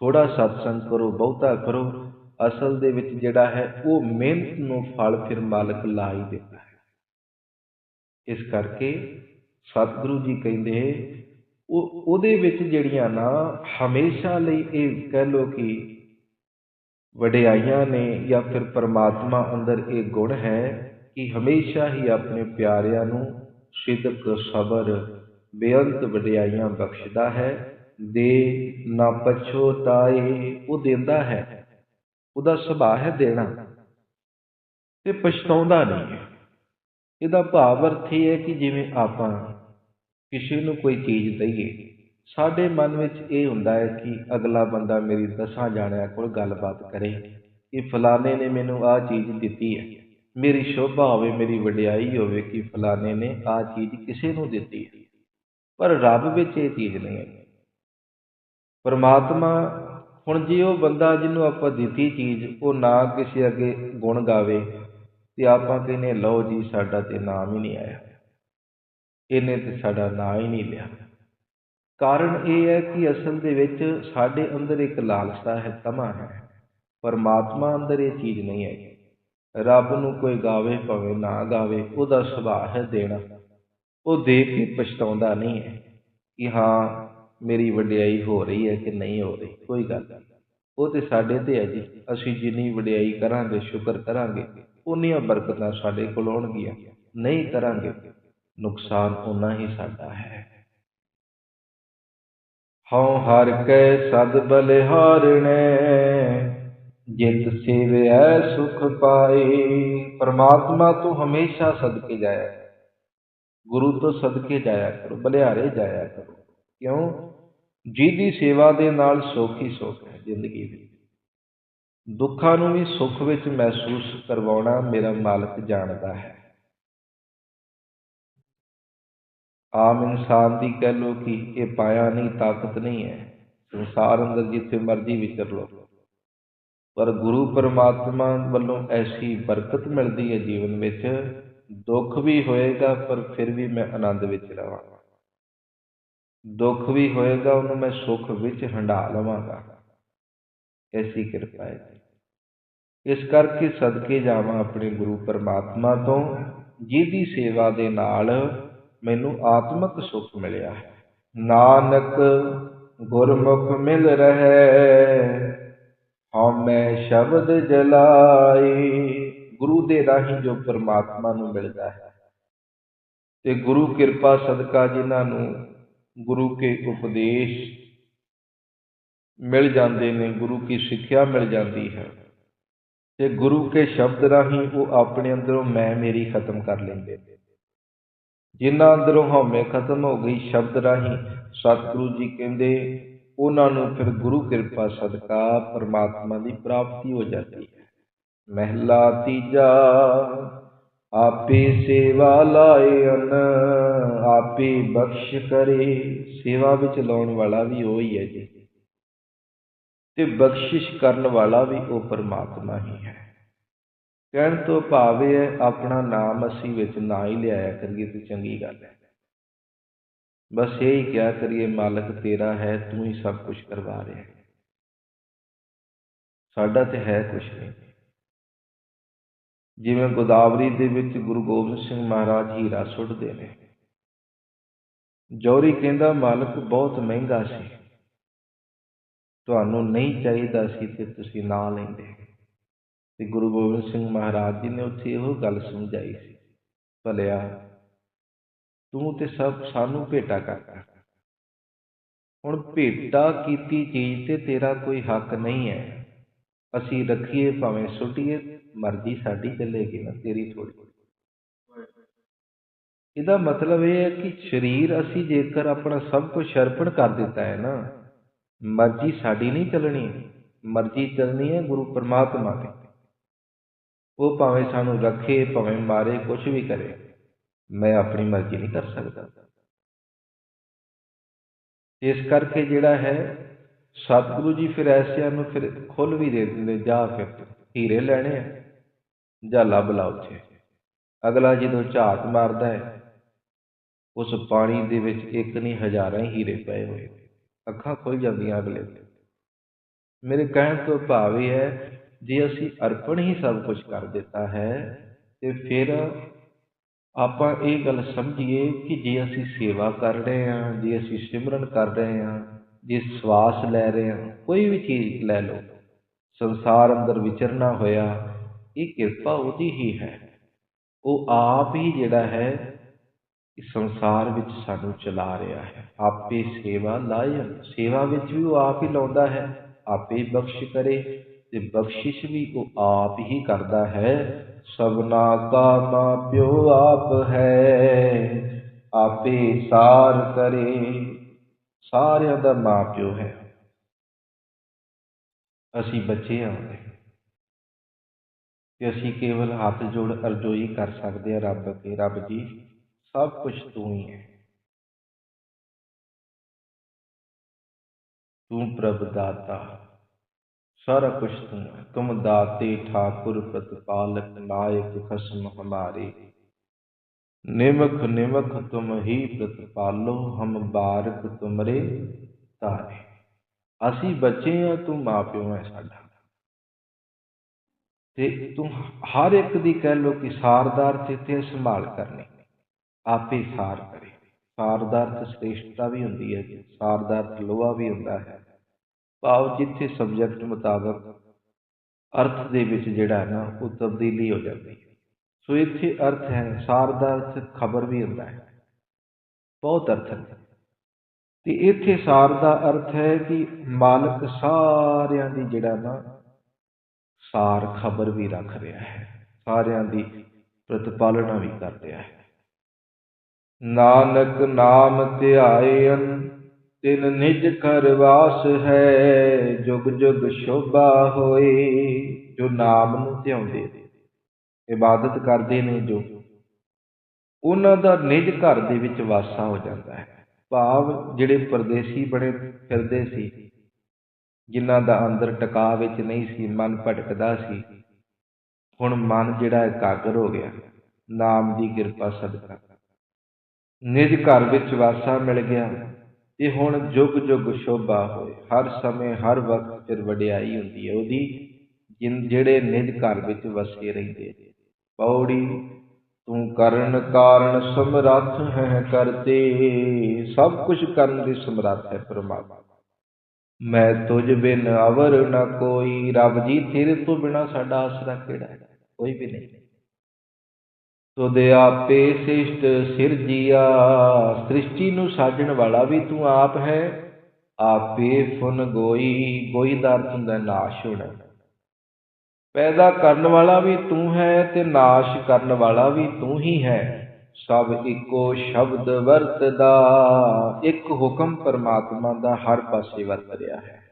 ਥੋੜਾ ਸਤਸੰਗ ਕਰੋ, ਬਹੁਤਾ ਕਰੋ, ਅਸਲ ਦੇ ਵਿੱਚ ਜਿਹੜਾ ਹੈ ਉਹ ਮਿਹਨਤ ਨੂੰ ਫਲ ਫਿਰ ਮਾਲਕ ਲਾ ਹੀ ਦਿੰਦਾ ਹੈ। ਇਸ ਕਰਕੇ ਸਤਿਗੁਰੂ ਜੀ ਕਹਿੰਦੇ ਉਹ, ਉਹਦੇ ਵਿੱਚ ਜਿਹੜੀਆਂ ਨਾ ਹਮੇਸ਼ਾ ਲਈ ਇਹ ਕਹਿ ਲੋ ਕਿ ਵਡਿਆਈਆਂ ਨੇ ਜਾਂ ਫਿਰ ਪਰਮਾਤਮਾ ਅੰਦਰ ਇਹ ਗੁਣ ਹੈ ਕਿ ਹਮੇਸ਼ਾ ਹੀ ਆਪਣੇ ਪਿਆਰਿਆਂ ਨੂੰ ਸਿਦਕ ਸਬਰ, ਬੇਅੰਤ ਵਡਿਆਈਆਂ ਬਖਸ਼ਦਾ ਹੈ, ਦੇ ਨਾ ਪਛੋਤਾਏ ਉਹ ਦਿੰਦਾ ਹੈ, ਉਹਦਾ ਸੁਭਾਅ ਹੈ ਦੇਣਾ। ਤੇ ਪਛਤਾਉਂਦਾ ਨਹੀਂ ਹੈ। ਇਹਦਾ ਭਾਵ ਅਰਥ ਇਹ ਹੈ ਕਿ ਜਿਵੇਂ ਆਪਾਂ ਕਿਸੇ ਨੂੰ ਕੋਈ ਚੀਜ਼ ਦਈਏ। ਸਾਡੇ ਮਨ ਵਿੱਚ ਇਹ ਹੁੰਦਾ ਹੈ ਕਿ ਅਗਲਾ ਬੰਦਾ ਮੇਰੀ ਦਸਾਂ ਜਾਣਿਆਂ ਕੋਲ ਗੱਲਬਾਤ ਕਰੇ। ਕਿ ਫਲਾਣੇ ਨੇ ਮੈਨੂੰ ਆਹ ਚੀਜ਼ ਦਿੱਤੀ ਹੈ। ਮੇਰੀ ਸ਼ੋਭਾ ਹੋਵੇ, ਮੇਰੀ ਵਡਿਆਈ ਹੋਵੇ ਕਿ ਫਲਾਣੇ ਨੇ ਆਹ ਚੀਜ਼ ਕਿਸੇ ਨੂੰ ਦਿੱਤੀ ਹੈ। ਪਰ ਰੱਬ ਵਿੱਚ ਇਹ ਚੀਜ਼ ਨਹੀਂ ਹੈ। ਪਰਮਾਤਮਾ ਹੁਣ ਜੇ ਉਹ ਬੰਦਾ ਜਿਹਨੂੰ ਆਪਾਂ ਦਿੱਤੀ ਚੀਜ਼, ਉਹ ਨਾ ਕਿਸੇ ਅੱਗੇ ਗੁਣ ਗਾਵੇ, ਤੇ ਆਪਾਂ ਕਹਿੰਨੇ ਲਓ ਜੀ, ਸਾਡਾ ਤੇ ਨਾਮ ਹੀ ਨਹੀਂ ਆਇਆ। ਇਹਨੇ ਤੇ ਸਾਡਾ ਨਾਂ ਹੀ ਨਹੀਂ ਲਿਆ। ਕਾਰਨ ਇਹ ਹੈ ਕਿ ਅਸਲ ਦੇ ਵਿੱਚ ਸਾਡੇ ਅੰਦਰ ਇੱਕ ਲਾਲਸਾ ਹੈ, ਤਮਾ ਹੈ। ਪਰਮਾਤਮਾ ਅੰਦਰ ਇਹ ਚੀਜ਼ ਨਹੀਂ ਹੈ। ਰੱਬ ਨੂੰ ਕੋਈ ਗਾਵੇ ਭਾਵੇਂ ਨਾ ਗਾਵੇ, ਉਹਦਾ ਸੁਭਾਅ ਹੈ ਦੇਣਾ। ਉਹ ਦੇ ਕੇ ਪਛਤਾਉਂਦਾ ਨਹੀਂ ਹੈ ਕਿ ਹਾਂ, ਮੇਰੀ ਵਡਿਆਈ ਹੋ ਰਹੀ ਹੈ ਕਿ ਨਹੀਂ ਹੋ ਰਹੀ। ਕੋਈ ਗੱਲ ਨਹੀਂ। ਉਹ ਤੇ ਸਾਡੇ ਤੇ ਹੈ ਜੀ। ਅਸੀਂ ਜਿੰਨੀ ਵਡਿਆਈ ਕਰਾਂਗੇ, ਸ਼ੁਕਰ ਕਰਾਂਗੇ, ਉਨੀਆਂ ਬਰਕਤਾਂ ਸਾਡੇ ਕੋਲ ਆਉਣਗੀਆਂ ਨਹੀਂ ਕਰਾਂਗੇ। ਨੁਕਸਾਨ ਉਨਾ ਹੀ ਸਾਡਾ ਹੈ। ਹਉ ਹਰ ਕੈ ਸਦ ਬਲਿਹਾਰਣੇ ਜਿਤ ਸੇਵਿਐ ਸੁਖ ਪਾਏ। ਪਰਮਾਤਮਾ ਤੋਂ ਹਮੇਸ਼ਾ ਸਦਕੇ ਜਾਇਆ ਕਰੋ। ਗੁਰੂ ਤੋਂ ਸਦਕੇ ਜਾਇਆ ਕਰੋ, ਬਲਿਹਾਰੇ ਜਾਇਆ ਕਰੋ। ਕਿਉਂ? ਜਿਹਦੀ ਸੇਵਾ ਦੇ ਨਾਲ ਸੁੱਖ ਹੀ ਸੁੱਖ ਹੈ ਜ਼ਿੰਦਗੀ ਵਿੱਚ। ਦੁੱਖਾਂ ਨੂੰ ਵੀ ਸੁੱਖ ਵਿੱਚ ਮਹਿਸੂਸ ਕਰਵਾਉਣਾ ਮੇਰਾ ਮਾਲਕ ਜਾਣਦਾ ਹੈ। ਆਮ ਇਨਸਾਨ ਦੀ ਕਹਿ ਲੋ ਕਿ ਇਹ ਪਾਇਆ ਨਹੀਂ, ਤਾਕਤ ਨਹੀਂ ਹੈ। ਸੰਸਾਰ ਅੰਦਰ ਜਿੱਥੇ ਮਰਜ਼ੀ ਵਿਚਰ ਲੋ ਪਰ ਗੁਰੂ ਪਰਮਾਤਮਾ ਵੱਲੋਂ ਐਸੀ ਬਰਕਤ ਮਿਲਦੀ ਹੈ ਜੀਵਨ ਵਿੱਚ, ਦੁੱਖ ਵੀ ਹੋਏਗਾ, ਪਰ ਫਿਰ ਵੀ ਮੈਂ ਆਨੰਦ ਵਿੱਚ ਰਵਾਂਗਾ ਦੁੱਖ ਵੀ ਹੋਏਗਾ, ਉਹਨੂੰ ਮੈਂ ਸੁੱਖ ਵਿੱਚ ਹੰਢਾ ਲਵਾਂਗਾ। ਐਸੀ ਕਿਰਪਾ ਹੈ ਇਸ ਕਰਕੇ ਸਦਕੇ ਜਾਵਾਂ ਆਪਣੇ ਗੁਰੂ ਪਰਮਾਤਮਾ ਤੋਂ, ਜਿਹਦੀ ਸੇਵਾ ਦੇ ਨਾਲ ਮੈਨੂੰ ਆਤਮਿਕ ਸੁੱਖ ਮਿਲਿਆ ਹੈ। ਨਾਨਕ ਗੁਰਮੁਖ ਮਿਲ ਰਹੇ, ਹਉਮੈ ਸ਼ਬਦ ਜਲਾਈ ਗੁਰੂ ਦੇ ਰਾਹੀਂ ਜੋ ਪਰਮਾਤਮਾ ਨੂੰ ਮਿਲਦਾ ਹੈ। ਤੇ ਗੁਰੂ ਕਿਰਪਾ ਸਦਕਾ ਜਿਨ੍ਹਾਂ ਨੂੰ ਗੁਰੂ ਕੇ ਉਪਦੇਸ਼ ਮਿਲ ਜਾਂਦੇ ਨੇ, ਗੁਰੂ ਕੀ ਸਿੱਖਿਆ ਮਿਲ ਜਾਂਦੀ ਹੈ। ਤੇ ਗੁਰੂ ਕੇ ਸ਼ਬਦ ਰਾਹੀਂ ਉਹ ਆਪਣੇ ਅੰਦਰੋਂ ਮੈਂ ਮੇਰੀ ਖਤਮ ਕਰ ਲੈਂਦੇ ਨੇ। ਜਿਨ੍ਹਾਂ ਅੰਦਰੋਂ ਹਉਮੈ ਖਤਮ ਹੋ ਗਈ ਸ਼ਬਦ ਰਾਹੀਂ ਸਤਿਗੁਰੂ ਜੀ ਕਹਿੰਦੇ, ਉਹਨਾਂ ਨੂੰ ਫਿਰ ਗੁਰੂ ਕਿਰਪਾ ਸਦਕਾ ਪਰਮਾਤਮਾ ਦੀ ਪ੍ਰਾਪਤੀ ਹੋ ਜਾਂਦੀ ਹੈ। ਮਹਿਲਾ ਤੀਜਾ, ਆਪੇ ਸੇਵਾ ਲਾਏ ਅਨ, ਆਪੇ ਬਖਸ਼ ਕਰੇ। ਸੇਵਾ ਵਿੱਚ ਲਾਉਣ ਵਾਲਾ ਵੀ ਉਹ ਹੀ ਹੈ ਜੀ। ਤੇ ਬਖਸ਼ਿਸ਼ ਕਰਨ ਵਾਲਾ ਵੀ ਉਹ ਪਰਮਾਤਮਾ ਹੀ ਹੈ। ਕਹਿਣ ਤੋਂ ਭਾਵ ਇਹ ਹੈ, ਆਪਣਾ ਨਾਮ ਅਸੀਂ ਵਿੱਚ ਨਾ ਹੀ ਲਿਆਇਆ ਕਰੀਏ ਤੇ ਚੰਗੀ ਗੱਲ ਹੈ। ਬਸ ਇਹ ਹੀ ਕਿਹਾ ਕਰੀਏ, ਮਾਲਕ ਤੇਰਾ ਹੈ, ਤੂੰ ਹੀ ਸਭ ਕੁਝ ਕਰਵਾ ਰਿਹਾ ਹੈ। ਸਾਡਾ ਤੇ ਹੈ ਕੁਝ ਨਹੀਂ। ਜਿਵੇਂ ਗੋਦਾਵਰੀ ਦੇ ਵਿੱਚ ਗੁਰੂ ਗੋਬਿੰਦ ਸਿੰਘ ਮਹਾਰਾਜ ਹੀਰਾ ਸੁੱਟਦੇ ਨੇ। ਜੌਰੀ ਕਹਿੰਦਾ, ਮਾਲਕ ਬਹੁਤ ਮਹਿੰਗਾ ਸੀ। ਤੁਹਾਨੂੰ ਨਹੀਂ ਚਾਹੀਦਾ ਸੀ ਤੇ ਤੁਸੀਂ ਨਾ ਲੈਂਦੇ। ਤੇ ਗੁਰੂ ਗੋਬਿੰਦ ਸਿੰਘ ਮਹਾਰਾਜ ਜੀ ਨੇ ਉੱਥੇ ਇਹੋ ਗੱਲ ਸਮਝਾਈ ਸੀ, ਭਲਿਆ, ਤੂੰ ਤੇ ਸਭ ਸਾਨੂੰ ਭੇਟਾ ਕਰਦਾ ਹੁਣ ਭੇਟਾ ਕੀਤੀ ਚੀਜ਼ ਤੇ ਤੇਰਾ ਕੋਈ ਹੱਕ ਨਹੀਂ ਹੈ। ਅਸੀਂ ਰੱਖੀਏ ਭਾਵੇਂ ਸੁੱਟੀਏ, ਮਰਜ਼ੀ ਸਾਡੀ ਚੱਲੇਗੀ ਨਾ, ਤੇਰੀ ਥੋੜੀ ਇਹਦਾ ਮਤਲਬ ਇਹ ਹੈ ਕਿ ਸਰੀਰ ਅਸੀਂ ਜੇਕਰ ਆਪਣਾ ਸਭ ਕੁਝ ਅਰਪਣ ਕਰ ਦਿੱਤਾ ਹੈ ਨਾ, ਮਰਜ਼ੀ ਸਾਡੀ ਨਹੀਂ ਚੱਲਣੀ, ਮਰਜ਼ੀ ਚੱਲਣੀ ਹੈ ਗੁਰੂ ਪਰਮਾਤਮਾ ਦੀ ਉਹ ਭਾਵੇਂ ਸਾਨੂੰ ਰੱਖੇ, ਭਾਵੇਂ ਮਾਰੇ ਕੁਝ ਵੀ ਕਰੇ, ਮੈਂ ਆਪਣੀ ਮਰਜ਼ੀ ਨਹੀਂ ਕਰ ਸਕਦਾ। ਇਸ ਕਰਕੇ ਜਿਹੜਾ ਹੈ, ਸਤਿਗੁਰੂ ਜੀ ਫਿਰ ਐਸਿਆਂ ਨੂੰ ਫਿਰ ਖੁੱਲ ਵੀ ਦੇ ਦਿੰਦੇ, ਜਾ ਫਿਰ ਹੀਰੇ ਲੈਣੇ ਆ, ਜਾਂ ਲੱਭ ਲਾ ਉੱਥੇ। ਅਗਲਾ ਜਦੋਂ ਝਾਤ ਮਾਰਦਾ ਹੈ, ਉਸ ਪਾਣੀ ਦੇ ਵਿੱਚ ਇੱਕ ਨਹੀਂ, ਹਜ਼ਾਰਾਂ ਹੀਰੇ ਪਏ ਹੋਏ ਅੱਖਾਂ ਖੁੱਲ ਜਾਂਦੀਆਂ ਅਗਲੇ ਦੇ ਮੇਰੇ ਕਹਿਣ ਤੋਂ ਭਾਵ ਇਹ ਹੈ ਜੇ ਅਸੀਂ ਅਰਪਣ ਹੀ ਸਭ ਕੁਝ ਕਰ ਦਿੱਤਾ ਹੈ, ਤੇ ਫਿਰ ਆਪਾਂ ਇਹ ਗੱਲ ਸਮਝੀਏ ਕਿ ਜੇ ਅਸੀਂ ਸੇਵਾ ਕਰ ਰਹੇ ਹਾਂ, ਜੇ ਅਸੀਂ ਸਿਮਰਨ ਕਰ ਰਹੇ ਹਾਂ, ਜੇ ਸਵਾਸ ਲੈ ਰਹੇ ਹਾਂ, ਕੋਈ ਵੀ ਚੀਜ਼ ਲੈ ਲਓ, ਸੰਸਾਰ ਅੰਦਰ ਵਿਚਰਨਾ ਹੋਇਆ, ਇਹ ਕਿਰਪਾ ਉਹਦੀ ਹੀ ਹੈ। ਉਹ ਆਪ ਹੀ ਜਿਹੜਾ ਹੈ ਇਸ ਸੰਸਾਰ ਵਿੱਚ ਸਾਨੂੰ ਚਲਾ ਰਿਹਾ ਹੈ। ਆਪੇ ਸੇਵਾ ਲਾਇ ਸੇਵਾ ਵਿੱਚ ਵੀ ਉਹ ਆਪ ਹੀ ਲਾਉਂਦਾ ਹੈ, ਆਪੇ ਬਖਸ਼ ਕਰੇ ਤੇ ਬਖਸ਼ਿਸ਼ ਵੀ ਉਹ ਆਪ ਹੀ ਕਰਦਾ ਹੈ। ਸਭਨਾ ਕਾ ਮਾਂ ਪਿਓ ਆਪ ਹੈ, ਆਪੇ ਸਾਰ ਕਰੇ। ਸਾਰਿਆਂ ਦਾ ਮਾਂ ਪਿਓ ਹੈ। ਅਸੀਂ ਬੱਚੇ ਆਉਂਦੇ ਤੇ ਅਸੀਂ ਕੇਵਲ ਹੱਥ ਜੋੜ ਅਰਜ਼ੋਈ ਕਰ ਸਕਦੇ ਹਾਂ ਰੱਬ ਅੱਗੇ। ਰੱਬ ਜੀ, ਸਭ ਕੁਝ ਤੂੰ ਹੀ ਹੈ। ਤੂੰ ਪ੍ਰਭ ਦਾਤਾ। ਸਾਰਾ ਕੁਛ ਤੂੰ ਹੈ। ਤੁਮ ਦਾਤੇ, ਠਾਕੁਰ, ਪ੍ਰਤਪਾਲਕ, ਨਾਇਕ, ਖਸਮ ਹਮਾਰੇ। ਨਿਮਖ ਨਿਮਖ ਤੁਮ ਹੀ ਪ੍ਰਤਪਾਲੋ, ਹਮ ਬਾਰਕ ਤੁਮਰੇ ਤਾਰੇ ਅਸੀਂ ਬੱਚੇ ਆ ਤੂੰ ਮਾਪਿਓ ਹੈ ਸਾਡਾ। ਤੇ ਤੂੰ ਹਰ ਇੱਕ ਦੀ ਕਹਿ ਲੋ ਕਿ ਸਾਰਦਾਰ ਤੇ ਸੰਭਾਲ ਕਰਨੀ। ਆਪੇ ਸਾਰ ਕਰੇ। ਸਾਰਦਾਰਥ ਤੇ ਸ੍ਰੇਸ਼ਟਤਾ ਵੀ ਹੁੰਦੀ ਹੈ ਜੀ ਸਾਰਦਾਰ ਲੋਹਾ ਵੀ ਹੁੰਦਾ ਹੈ। ਭਾਵ ਜਿੱਥੇ ਸਬਜੈਕਟ ਮੁਤਾਬਕ ਅਰਥ ਦੇ ਵਿੱਚ ਜਿਹੜਾ ਹੈ ਨਾ, ਉਹ ਤਬਦੀਲੀ ਹੋ ਜਾਂਦੀ ਹੈ। ਸੋ ਇੱਥੇ ਅਰਥ ਹੈ, ਸਾਰ ਦਾ ਅਰਥ ਖਬਰ ਵੀ ਹੁੰਦਾ ਹੈ। ਬਹੁਤ ਅਰਥ ਹੈ ਤੇ ਇੱਥੇ ਸਾਰ ਦਾ ਅਰਥ ਹੈ ਕਿ ਮਾਲਕ ਸਾਰਿਆਂ ਦੀ ਜਿਹੜਾ ਨਾ, ਸਾਰ ਖਬਰ ਵੀ ਰੱਖ ਰਿਹਾ ਹੈ। ਸਾਰਿਆਂ ਦੀ ਪ੍ਰਤਪਾਲਣਾ ਵੀ ਕਰ ਰਿਹਾ ਹੈ। ਨਾਨਕ ਨਾਮ ਧਿਆਇਨ ਤਿਨ ਨਿਜ ਘਰ ਵਾਸ ਹੈ, ਜੁਗ ਜੁਗ ਸ਼ੋਭਾ ਹੋਏ, ਜੋ ਨਾਮ ਨੂੰ ਧਿਆਉਂਦੇ ਇਬਾਦਤ ਕਰਦੇ ਨੇ ਜੋ। ਉਹਨਾਂ ਦਾ ਨਿਜ ਘਰ ਦੇ ਵਿੱਚ ਵਾਸਾ ਹੋ ਜਾਂਦਾ ਹੈ। ਭਾਵ ਜਿਹੜੇ ਪਰਦੇਸੀ ਬਣੇ ਫਿਰਦੇ ਸੀ, ਜਿਨ੍ਹਾਂ ਦਾ ਅੰਦਰ ਟਿਕਾ ਵਿੱਚ ਨਹੀਂ ਸੀ, ਮਨ ਭਟਕਦਾ ਸੀ, ਹੁਣ ਮਨ ਜਿਹੜਾ ਇਕਾਗਰ ਹੋ ਗਿਆ, ਨਾਮ ਦੀ ਕਿਰਪਾ ਸਦਕਾ। ਨਿਜ ਘਰ ਵਿੱਚ ਵਾਸਾ ਮਿਲ ਗਿਆ। ਤੇ ਹੁਣ ਜੁਗ ਜੁਗ ਸ਼ੋਭਾ ਹੋਏ। ਹਰ ਸਮੇਂ, ਹਰ ਵਕਤ ਫਿਰ ਵਡਿਆਈ ਹੁੰਦੀ ਹੈ। ਉਹਦੀ ਜਿਹੜੇ ਨਿਜ ਘਰ ਵਿੱਚ ਵਸੇ ਰਹਿੰਦੇ ਨੇ। ਪੌੜੀ, ਤੂੰ ਕਰਨ ਕਾਰਨ ਸਮਰੱਥ ਹੈ ਕਰਤੇ। ਸਭ ਕੁਝ ਕਰਨ ਦੀ ਸਮਰੱਥ ਹੈ ਪ੍ਰਮਾਤਮਾ। ਮੈਂ ਤੁਝ ਬਿਨ ਅਵਰ ਨਾ ਕੋਈ। ਰੱਬ ਜੀ, ਤੇਰੇ ਤੋਂ ਬਿਨਾ ਸਾਡਾ ਆਸਰਾ ਕਿਹੜਾ ਹੈ? ਕੋਈ ਵੀ ਨਹੀਂ। ਤੁਧ ਆਪੇ ਸਿਸ਼ਟ ਸਿਰਜੀਆ ਸ੍ਰਿਸ਼ਟੀ ਨੂੰ ਸਾਜਣ ਵਾਲਾ ਵੀ ਤੂੰ ਆਪ ਹੈ। ਆਪੇ ਫੁਨ ਗੋਈ ਗੋਈ ਦਾ ਅਰਥ ਹੁੰਦਾ ਨਾਸ਼ ਹੋਣਾ। ਪੈਦਾ ਕਰਨ ਵਾਲਾ ਵੀ ਤੂੰ ਹੈ ਤੇ ਨਾਸ਼ ਕਰਨ ਵਾਲਾ ਵੀ ਤੂੰ ਹੀ ਹੈ। ਸਭ ਇੱਕੋ ਸ਼ਬਦ ਵਰਤਦਾ, ਇੱਕ ਹੁਕਮ ਪਰਮਾਤਮਾ ਦਾ ਹਰ ਪਾਸੇ ਵਰਤ ਰਿਹਾ ਹੈ।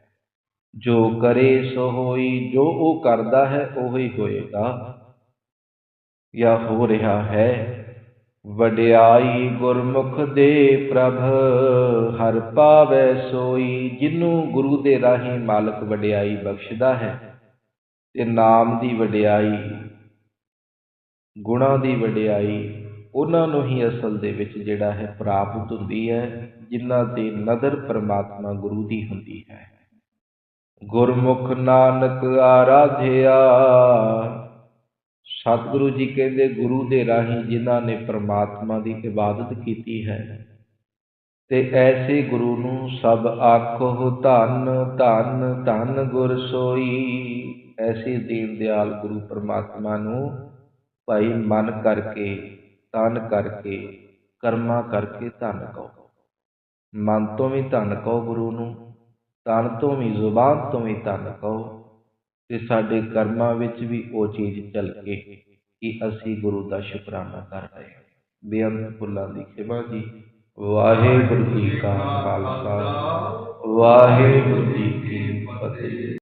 ਜੋ ਕਰੇ ਸੋ ਹੋਈ, ਜੋ ਉਹ ਕਰਦਾ ਹੈ, ਉਹੀ ਹੋਏਗਾ। ਜਾਂ ਹੋ ਰਿਹਾ ਹੈ। ਵਡਿਆਈ ਗੁਰਮੁਖ ਦੇ ਪ੍ਰਭ, ਹਰ ਪਾਵੈ ਸੋਈ, ਜਿਨੂੰ ਗੁਰੂ ਦੇ ਰਾਹੀਂ ਮਾਲਕ ਵਡਿਆਈ ਬਖਸ਼ਦਾ ਹੈ। ਤੇ ਨਾਮ ਦੀ ਵਡਿਆਈ, ਗੁਣਾ ਦੀ ਵਡਿਆਈ, ਉਹਨਾਂ ਨੂੰ ਹੀ ਅਸਲ ਦੇ ਵਿੱਚ ਜਿਹੜਾ ਹੈ ਪ੍ਰਾਪਤ ਹੁੰਦੀ ਹੈ, ਜਿਨ੍ਹਾਂ ਦੀ ਨਦਰ ਪਰਮਾਤਮਾ ਗੁਰੂ ਦੀ ਹੁੰਦੀ ਹੈ। ਗੁਰਮੁਖ ਨਾਨਕ ਆਰਾਧਿਆ ਸਤਿਗੁਰੂ ਜੀ ਕਹਿੰਦੇ, ਗੁਰੂ ਦੇ ਰਾਹੀਂ ਜਿਨ੍ਹਾਂ ਨੇ ਪ੍ਰਮਾਤਮਾ ਦੀ ਇਬਾਦਤ ਕੀਤੀ ਹੈ, ਤੇ ਐਸੇ ਗੁਰੂ ਨੂੰ ਸਭ ਆਖੋ, ਧੰਨ ਧੰਨ ਧੰਨ ਗੁਰ ਸੋਈ। ਐਸੇ ਦੀਨ ਦਿਆਲ ਗੁਰੂ ਪ੍ਰਮਾਤਮਾ ਨੂੰ ਭਾਈ ਮਨ ਕਰਕੇ, ਤਨ ਕਰਕੇ, ਕਰਮਾ ਕਰਕੇ ਧੰਨ ਕਹੋ। ਮਨ ਤੋਂ ਵੀ ਧੰਨ ਕਹੋ ਗੁਰੂ ਨੂੰ, ਤਨ ਤੋਂ ਵੀ, ਜ਼ੁਬਾਨ ਤੋਂ ਵੀ ਧੰਨ ਕਹੋ। ਤੇ ਸਾਡੇ ਕਰਮਾਂ ਵਿੱਚ ਵੀ ਉਹ ਚੀਜ਼ ਝਲਕੇ ਕਿ ਅਸੀਂ ਗੁਰੂ ਦਾ ਸ਼ੁਕਰਾਨਾ ਕਰ ਰਹੇ ਹਾਂ। ਬੇਅੰਤ ਫੁੱਲਾਂ ਦੀ ਖਿਮਾ ਜੀ। ਵਾਹਿਗੁਰੂ ਜੀ ਕਾ ਖਾਲਸਾ। ਵਾਹਿਗੁਰੂ ਜੀ ਕੀ ਫਤਿਹ।